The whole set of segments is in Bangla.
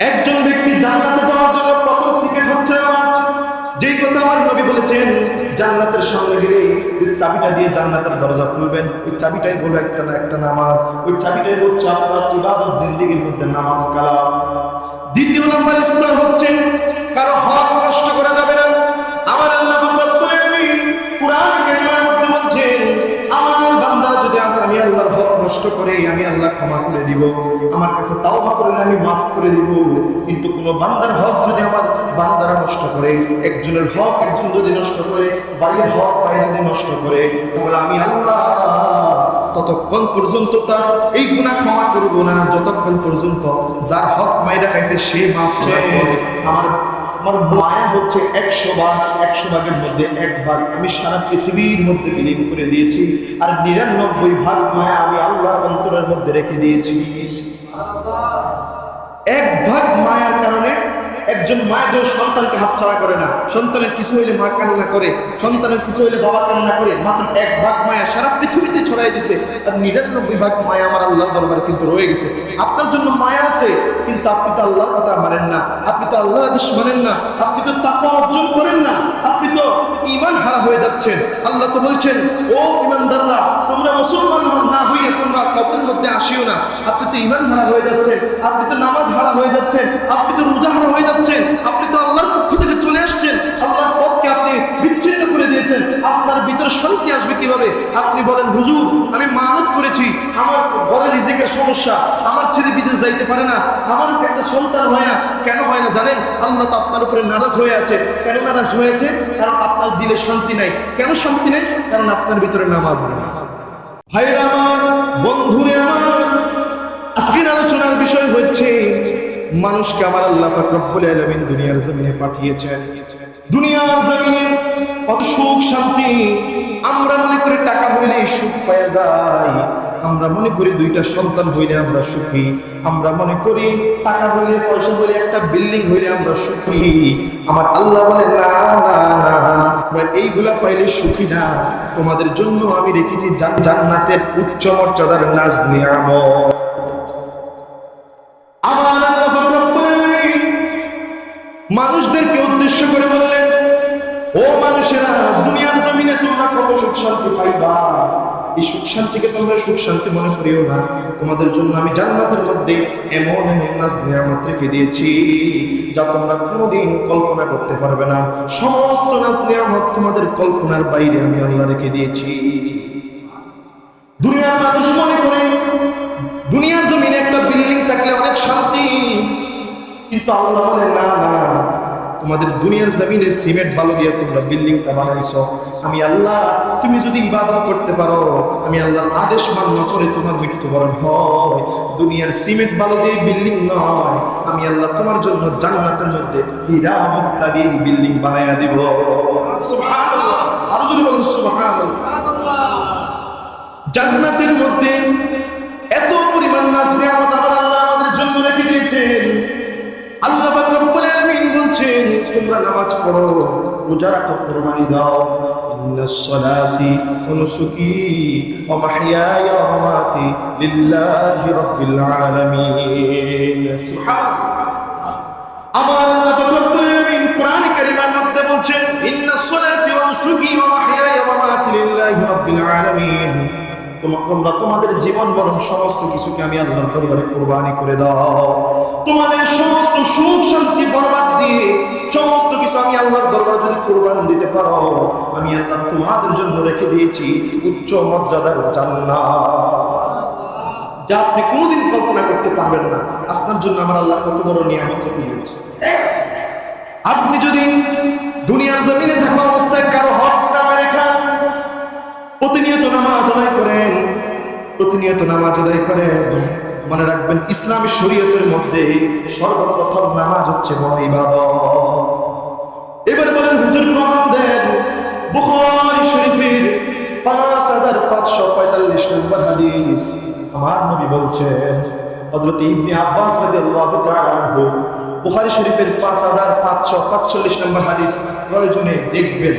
একজন ব্যক্তি জান্নাতে যাওয়ার জন্য প্রথম টিকিট হচ্ছে নামাজ। যেই কথা আমার নবী বলেছেন, জান্নাতের সামনে গেলে যে চাবিটা দিয়ে জান্নাতের দরজা খুলবেন, ওই চাবিটাই হলো একটা না একটা নামাজ। ওই চাবিটাই হচ্ছে আপনার ইবাদত জিন্দিগির মধ্যে নামাজ কালাম। দ্বিতীয় নম্বর স্তর হচ্ছে, কারও হক নষ্ট করা যাবে না। আমার আল্লাহ কুরআন কারীমের মধ্যে বলছেন, আমার বান্দারা যদি আমার আমি আল্লাহর হক নষ্ট করে আমি আল্লাহ ক্ষমা করে দিব। আমার কাছে তাওবা করলে আমি মাফ করে দিব। কিন্তু কোন বান্দার হক যদি আমার বান্দারা নষ্ট করে, একজনের হক একজন যদি নষ্ট করে, বাড়ির হক বাড়ি যদি নষ্ট করে, তাহলে আমি আল্লাহ ততক্ষণ পর্যন্ত তার এই গুণা ক্ষমা করব না। যতক্ষণ পর্যন্ত যার হক মাইরা খাইছে, সে মাফ আমার আমার মায়া হচ্ছে একশো ভাগ একশো ভাগের মধ্যে এক ভাগ আমি সারা পৃথিবীর মধ্যে বিলীন করে দিয়েছি, আর নিরানব্বই ভাগ মায়া আমি আল্লাহর অন্তরের মধ্যে রেখে দিয়েছি। এক ভাগ মায়ার একজন মা যে সন্তানকে হাতছাড়া করে না, সন্তানের কিছু হইলে মা কান্না করে, সন্তানের কিছু হইলে বাবা কান্না করে, মাত্র এক ভাগ মায়া সারা পৃথিবীতে ছড়াই দিছে, আর নিরানব্বই ভাগ মায়া আমার আল্লাহর দরবারে কিন্তু রয়ে গেছে। আপনার জন্য মায়া আছে, কিন্তু আপনি তো আল্লাহর কথা মানেন না, আপনি তো আল্লাহর আদেশ মানেন না, আপনি তো তাকওয়া অর্জন করেন না, আপনি তো ঈমান হারা হয়ে যাচ্ছেন। আল্লাহ তো বলছেন, ও ঈমানদাররা, তোমরা মুসলমান না হইয়া তোমরা কবরের মধ্যে আসিও না। আপনি তো ঈমান হারা হয়ে যাচ্ছেন, আপনি তো নামাজ হারা হয়ে যাচ্ছেন, আপনি তো রোজা হারা হয়ে যাচ্ছেন, আপনি তো আল্লাহর পক্ষ থেকে চলে আসছেন, আল্লাহর পথকে আপনি বিচ্ছিন্ন করে দিয়েছেন, আপনার ভিতরে শান্তি আসবে কীভাবে? আপনি বলেন, হুজুর, আমি মানত করেছি, আমার ঘরে রিজিকের সমস্যা ছেলে বিদেশ যাইতে পারে না। আমার একটা সন্তান হয় না। কেন হয় না জানেন? আল্লাহ তো আপনার উপরে নারাজ হয়ে আছে। কেন নারাজ হয়েছে? কারণ আপনার দিলে শান্তি নাই। কেন শান্তি নেই? কারণ আপনার ভিতরে নামাজ নেই। আমার, বন্ধুরে আমার, আজকের আলোচনার বিষয় হচ্ছে, মানুষকে আমার আল্লাহ রব্বুল দুনিয়ার জমিনে পাঠিয়েছেন। দুনিয়ার জমিনে কত সুখ শান্তি, আমরা মনে করি টাকা হইলে সুখ পাওয়া যায়। আমরা মনে করি দুইটা সন্তান হইলে আমরা সুখী। আমরা মনে করি টাকা হইলে, পয়সা হইলে, একটা বিল্ডিং হইলে আমরা সুখী। আমার আল্লাহ বলে না না না, আমরা এইগুলা পাইলে সুখী না। তোমাদের জন্য আমি রেখেছি জান্নাতের উচ্চ মর্যাদার নাজ নিয়ামত আমার আল্লাহ মানুষদেরকে উদ্দেশ্য করে বললেন, ও মানুষেরা দুনিয়ার জমিনে তোমরা কত সুখ শান্তি পাইবা? এই সুখ শান্তিকে তোমরা সুখ শান্তি মনে করিও না। তোমাদের জন্য আমি জান্নাতের মধ্যে এমন এমন নাজ নিয়ামত রেখে দিয়েছি, যা তোমরা কোনোদিন কল্পনা করতে পারবে না। সমস্ত নাজ নিয়ামত তোমাদের কল্পনার বাইরে আমি আল্লাহ রেখে দিয়েছি। দুনিয়ার মানুষ মনে করে, দুনিয়ার জমিনে একটা বিল্ডিং থাকলে অনেক শান্তি, কিন্তু আল্লাহ বলে, না না তোমাদের দুনিয়ার জমিনে সিমেন্ট বালু দিয়ে তোমরা বিল্ডিংটা বানাইছো। আমি আল্লাহ, তুমি যদি ইবাদত করতে পারো, আমি আল্লাহর আদেশ মান্য করে তোমার মৃত্যুবরণ হয়। দুনিয়ার সিমেন্ট বালু দিয়ে বিল্ডিং নয়। আমি আল্লাহ তোমার জন্য জান্নাতের মধ্যে হীরা দিয়ে বিল্ডিং বানাইয়া দিব। আরও যদি সুবহানাল্লাহ। জান্নাতের মধ্যে এত পরিমাণ নাচ নিয়ামত বলছেন তোমরা নামাজ পড়ো, রোজা রাখো, কোরবানি দাও। সালাতি ওয়া নুসুকি ওয়া মাহইয়ায়া ওয়া মামাতি লিল্লাহি রাব্বিল আলামিন। সুবহানাল্লাহ। আমার কোরআন কারীমের মধ্যে বলছেন তোমরা তোমাদের জীবন মরণ সমস্ত কিছুকে আমি আল্লাহর দরবারে কুরবানি করে দাও। তোমাদের সমস্ত সুখ শান্তি বরবাদ দিয়ে সমস্ত কিছু আমি আল্লাহর দরবারে যদি কুরবান দিতে পারো, আমি আল্লাহ তোমাদের জন্য রেখে দিয়েছি উচ্চ মর্যাদার জান্নাত। যা আপনি কোনোদিন কল্পনা করতে পারবেন না। আপনার জন্য আমার আল্লাহ কত বড় নিয়ামত রেখে দিয়েছে। আপনি যদি দুনিয়ার জমিনে থাকা অবস্থায় কারও হক প্রতিনিয়ত নামাজ আদায় করেন, প্রতিনিয়ত নামাজ আদায় করেন। মনে রাখবেন, ইসলামী শরীয়তের মধ্যে সর্বপ্রথম নামাজ হচ্ছে বড় ইবাদত। এবার বলেন, হুজুর প্রমাণ দেন, বুখারী শরীফের পাঁচ হাজার পাঁচশো পঁয়তাল্লিশ নম্বর হাদিস। আমার নবী বলছেন, হযরত ইবনে আব্বাস রাদিয়াল্লাহু তাআলা আনহু, বুখারী শরীফের পাঁচ হাজার পাঁচশো পাঁচচল্লিশ নম্বর হাদিস প্রয়োজনে দেখবেন।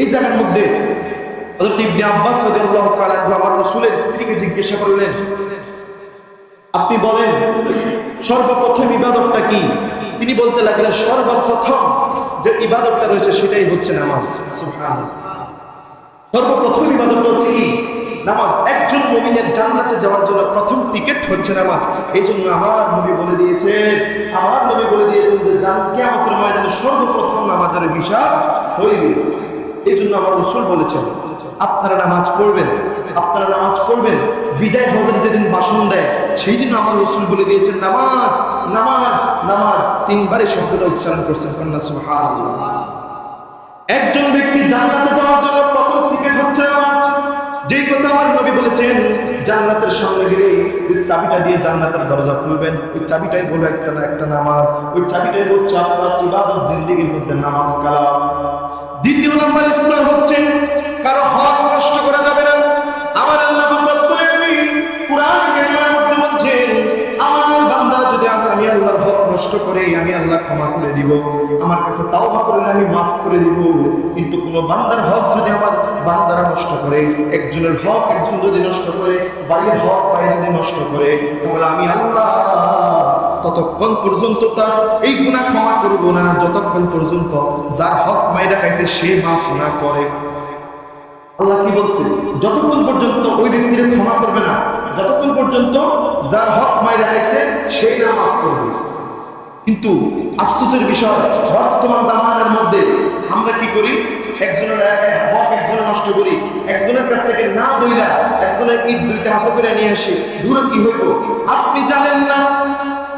এই জায়গার মধ্যে জিজ্ঞাসা করলেন, আপনি বলেন, সর্বপ্রথম ইবাদতটা কি? তিনি বলতে লাগলেন, সর্বপ্রথম যে ইবাদতটা রয়েছে সেটাই হচ্ছে নামাজ। সর্বপ্রথম ইবাদতটা হচ্ছে কি? নামাজ। একজন মুমিনের জান্নাতে যাওয়ার জন্য প্রথম টিকিট হচ্ছে নামাজ। এই জন্য আমার নবী বলে দিয়েছে আমার নবী বলে দিয়েছেন যে, জান, কিয়ামতের ময়দানে সর্বপ্রথম নামাজের হিসাব হইবে। এই জন্য আমার রসুল বলেছেন, আপনারা নামাজ পড়বেন, আপনারা নামাজ পড়বেন, বিদায় হজের যেদিন ভাষণ দেয়, সেই দিন আমার রসুল বলে দিয়েছেন, নামাজ নামাজ নামাজ। তিনবারে শব্দটা উচ্চারণ করছেন কন্যা, সুবহানাল্লাহ। একজন ব্যক্তি জান্নাতে যাওয়ার জন্য প্রথম টিকিট হচ্ছে নামাজ। যেই কথা আমার নবী বলেছেন যে চাবিটা দিয়ে জান্নাতের দরজা খুলবেন, ওই চাবিটাই হলো একটা না, একটা নামাজ, ওই চাবিটাই হচ্ছে আপনার ইবাদত জিন্দিগির মধ্যে নামাজ কালাম। দ্বিতীয় নাম্বার স্তর হচ্ছে কারও হক নষ্ট করা যাবে নষ্ট করে আমি আল্লাহ ক্ষমা করে দিব। আমার কাছে তাওবা করলে আমি মাফ করে দিব। কিন্তু কোনো বান্দার হক যদি আমার বান্দারা নষ্ট করে, একজনের হক একজন যদি নষ্ট করে, বাড়ির হক বাড়ি যদি নষ্ট করে, তাহলে আমি আল্লাহ ততক্ষণ পর্যন্ত তার এই গুণা ক্ষমা করব না। যতক্ষণ পর্যন্ত যার হক মাইরা খাইছে, সে মাফ না করে। আল্লাহ কি বলছে? যতক্ষণ পর্যন্ত ওই ব্যক্তির ক্ষমা করবে না, যতক্ষণ পর্যন্ত যার হক মাইরা খাইছে সেই না মাফ করবে। কিন্তু আফসোসের বিষয়, বর্তমান জামানার মধ্যে আমরা কি করি? একজনের এক- হক, একজনের নষ্ট করি। একজনের কাছ থেকে না বইলা একজনের ইট দুইটা হাতে করে নিয়ে আসি। ধুরো কি হইব? আপনি জানেন না?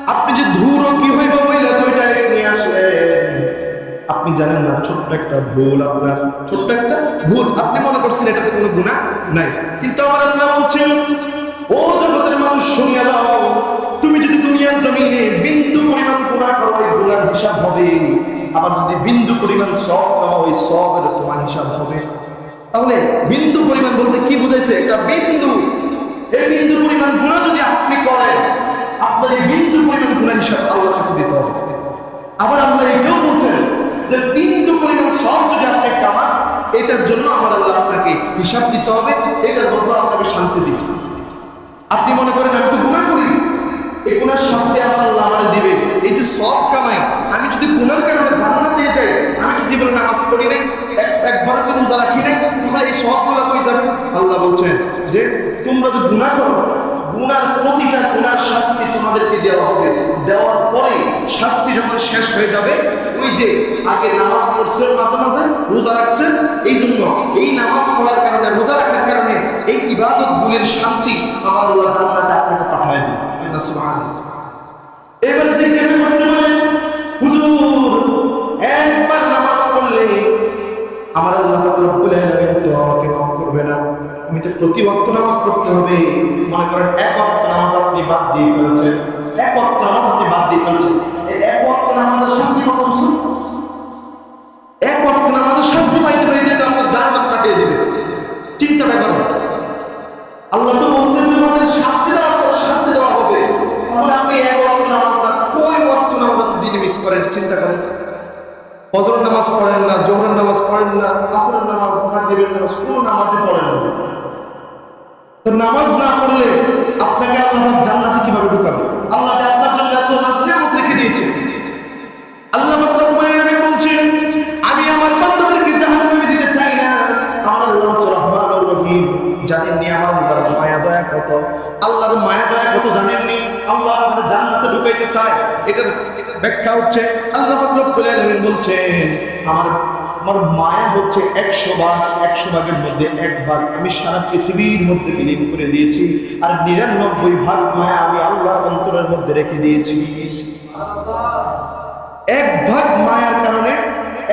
আপনি যে ধুরো কি হইব বইলা দুইটা ইট নিয়ে আসলেন। আপনি জানেন না? ছোট্ট একটা ভুল আপনার। ছোট্ট একটা ভুল। আপনি মনে করছেন এটাতে কোনো গুণা নাই। কিন্তু আমার আল্লাহ বলছেন, ও জগতের মানুষ, শুনিয়া দাও দুনিয়ার জমিনে বিন্দু পরিমাণ গুণা করো ওই গুণার হিসাব হবে। আবার যদি বিন্দু পরিমাণ সব করো ওই সবের তোমার হিসাব হবে। তাহলে বিন্দু পরিমাণ বলতে কি বুঝাইছে? একটা বিন্দু। এই বিন্দু পরিমাণ গুণা যদি আপনি করেন আপনার এই বিন্দু পরিমাণ গুণার হিসাব কাছে দিতে হবে। আবার এটাও বলছেন যে বিন্দু পরিমাণ সব যদি আপনি কামান, এটার জন্য আমার আল্লাহ আপনাকে হিসাব দিতে হবে, এটার বদলে আপনাকে শান্তি দিবে আপনি মনে করেন আমি তো গুণা এই গুণার শাস্তি আমার আল্লাহ আমার দিবে। এই যে সব কামাই, আমি যদি গুণার কারণে জান্নাতে যাই, আমি কি জীবনে নামাজ পড়ি নাই? একবার করে রোজা রাখি তাহলে এই সবগুলা হয়ে যাবে? আল্লাহ বলছেন যে, তোমরা যে গুণা করো গুণার প্রতিটা গুণার শাস্তি তোমাদেরকে দেওয়া হবে। দেওয়ার পরে শাস্তি যখন শেষ হয়ে যাবে, ওই যে আগে নামাজ পড়ছেন, মাঝে মাঝে রোজা রাখছেন, এই জন্য এই নামাজ পড়ার কারণে, রোজা রাখার কারণে এই ইবাদত গুলির শান্তি আমার আল্লাহ জান্নাতে আপনাকে পাঠায় দিন এবারে জিজ্ঞাসা করতে পারেন, হুজুর, একবার নামাজ পড়লে আমার আল্লাহ রব্বুল আলামিন তো আমাকে মাফ করবে না। আমি তো প্রতি ওয়াক্ত নামাজ পড়তে হবে। মনে করেন এক ওয়াক্ত নামাজ আপনি বাদ দিয়ে ফেলেছেন। এক ওয়াক্ত নামাজ আপনি বাদ দিয়ে ফেলেছেন। নামাজ না ওয়াক্ত নামাজ পড়েন না নামাজ না নামাজ নামাজ পড়েন নামাজ না পড়লে আপনাকে আল্লাহ কত আল্লাহর মায়া দয়া কত জানেননি? আল্লাহ আমাদের জান্নাতে ঢুকাইতে চায়। এটার ব্যাখ্যা হচ্ছে, আল্লাহ রব্বুল আলামিন বলছেন, আমার আমার মায়া হচ্ছে একশো ভাগ, একশো ভাগের মধ্যে এক ভাগ। আমি সারা পৃথিবীর মধ্যে বিলীন করে দিয়েছি, আর নিরানব্বই ভাগ মায়া আমি আল্লাহর অন্তরের মধ্যে রেখে দিয়েছি। এক ভাগ মায়ার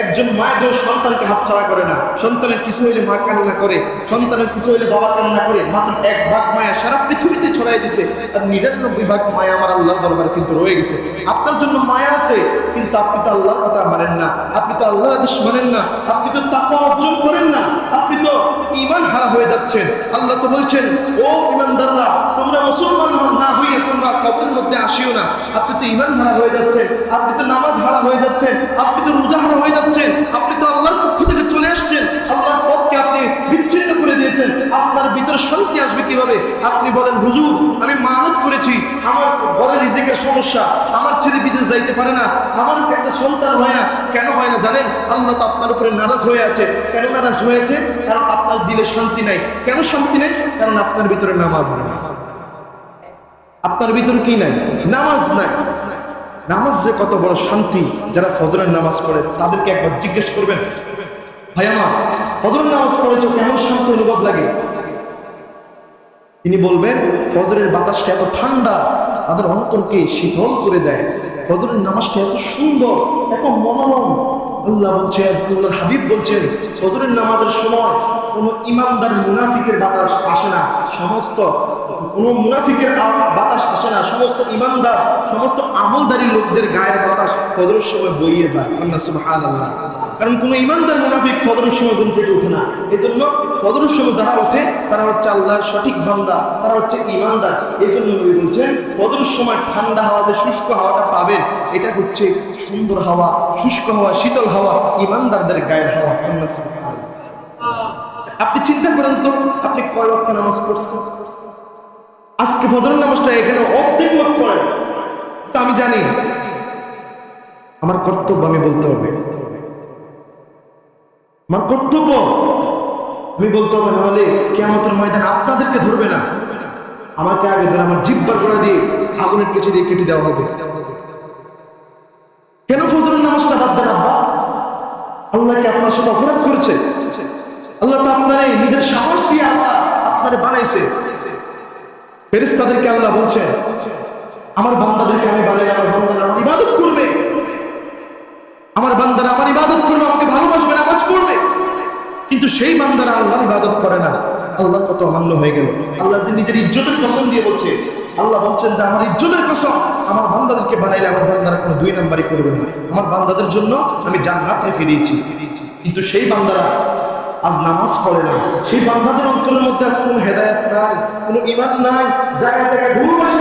একজন মায়ের সন্তানকে হাতছাড়া করে না। সন্তানের কিছু হইলে মা কান্না করে, সন্তানের কিছু হইলে বাবা কান্না করে, মাত্র এক ভাগ মায়া সারা পৃথিবীতে ছড়াই দিছে। আর নিরানব্বই ভাগ মায়া আমার আল্লাহর দরবারে কিন্তু রয়ে গেছে। আপনার জন্য মায়া আছে, কিন্তু আপনি তো আল্লাহর কথা মানেন না। আপনি তো আল্লাহর আদেশ মানেন না। আপনি তো তাপা অর্জন করেন না। আপনি তো ইমান হারা হয়ে যাচ্ছেন। আল্লাহ তো বলছেন, ও ইমানদাররা তোমরা মুসলমান না হইয়ে তোমরা কবরের মধ্যে আসিও না। আপনি তো ইমান হারা হয়ে যাচ্ছেন, আপনি তো নামাজ হারা হয়ে যাচ্ছেন, আপনি তো রোজা হারা হয়ে যাচ্ছেন, আপনি তো আল্লাহর পক্ষ থেকে চলে আসছেন, আল্লাহর পথকে আপনি বিচ্ছিন্ন করে দিয়েছেন, আপনার ভিতরে শান্তি আসবে কীভাবে? আপনি বলেন, হুজুর, আমি মানত করেছি, আমার ঘরে রিজিকের সমস্যা, আমার ছেলে বিদেশ যাইতে পারে না, আমার একটা সন্তান হয় না। কেন হয় না জানেন? আল্লাহ তো আপনার উপরে নারাজ হয়ে আছে। কেন নারাজ হয়েছে? কারণ আপনার দিলে শান্তি নাই। কেন শান্তি নেই? কারণ আপনার ভিতরে নামাজ নেই। আপনার ভিতরে কি নাই? নামাজ নাই। নামাজ যে কত বড় শান্তি, যারা ফজরের নামাজ পড়ে, তাদেরকে একবার জিজ্ঞেস করবেন, ভাই আমার, ফজরের নামাজ পড়েছ কেমন শান্তি অনুভব লাগে? তিনি বলবেন, ফজরের বাতাসটা এত ঠান্ডা, তাদের অন্তরকে শীতল করে দেয়। ফজরের নামাজটা এত সুন্দর, এত মনোরম। আল্লাহ বলছেন, আল্লাহর হাবিব বলছেন, ফজরের নামাজের সময় কোনো ইমানদার মুনাফিকের বাতাস আসে না। সমস্ত, কোনো মুনাফিকের বাতাস আসে না। সমস্ত ইমানদার, সমস্ত আমলদারি লোকদের গায়ের বাতাস ফজরের সময় বইয়ে যায়। আল্লাহ সুবহানাল্লাহ। কারণ কোনো ইমানদার মুনাফিক ফজরের সময় ঘুম থেকে ওঠে না। এই জন্য সময় যারা ওঠে, তারা হচ্ছে আল্লাহর সঠিক বান্দা, তারা হচ্ছে ইমানদার এই জন্য বলছেন ফজরের সময় ঠান্ডা হাওয়া শুষ্ক হাওয়াটা পাবেন, এটা হচ্ছে সুন্দর হাওয়া, শুষ্ক হাওয়া, শীতল হাওয়া ইমানদারদের গায়ের হাওয়া আপনি চিন্তা করেন তো, আপনি কয় ওয়াক্ত নামাজ পড়ছেন? আজকে ফজরের নামাজটা এখানে অর্ধেক লোক পড়ে। তা আমি জানি। আমার কর্তব্য আমি বলতে হবে। আমার কর্তব্য আমি বলতে হবে নাহলে কেমতের ময়দান আপনাদেরকে ধরবে না। আমাকে আগে ধরে আমার জিব্বার গোড়া দিয়ে আগুনের কেচে দিয়ে কেটে দেওয়া হবে। কেন ফজরের নামাজটা বাদ দেন আব্বা? আল্লাহকে আপনার সাথে অপরাধ করেছে? আল্লাহ তো আপনার এই নিজের সাহস দিয়ে আল্লাহ আপনারে বানাইছে। ফেরেশতাদেরকে আল্লাহ বলছে, আমার বান্দাদেরকে আমি বানাই, আমার বান্দারা আমার ইবাদত করবে। আমার বান্দারা আমার ইবাদত করবে, আমাকে কিন্তু সেই বান্দারা আল্লাহর ইবাদত করে না। আল্লাহর কত অমান্য হয়ে গেল। আল্লাহ নিজের ইজ্জতের কসম দিয়ে বলছে, আল্লাহ বলছেন যে, আমার ইজ্জতের কসম আমার বান্দাদেরকে বানাইলে আমার বান্দারা কোনো দুই নাম্বারই করবে না। আমার বান্দাদের জন্য আমি জান্নাত রেখে দিয়েছি। কিন্তু সেই বান্দারা আজ নামাজ পড়ে না। সেই বান্দাদের অন্তরের মধ্যে আজ কোনো হেদায়ত নাই, কোনো ইমান নাই। জায়গায় জায়গায় ভুল বসে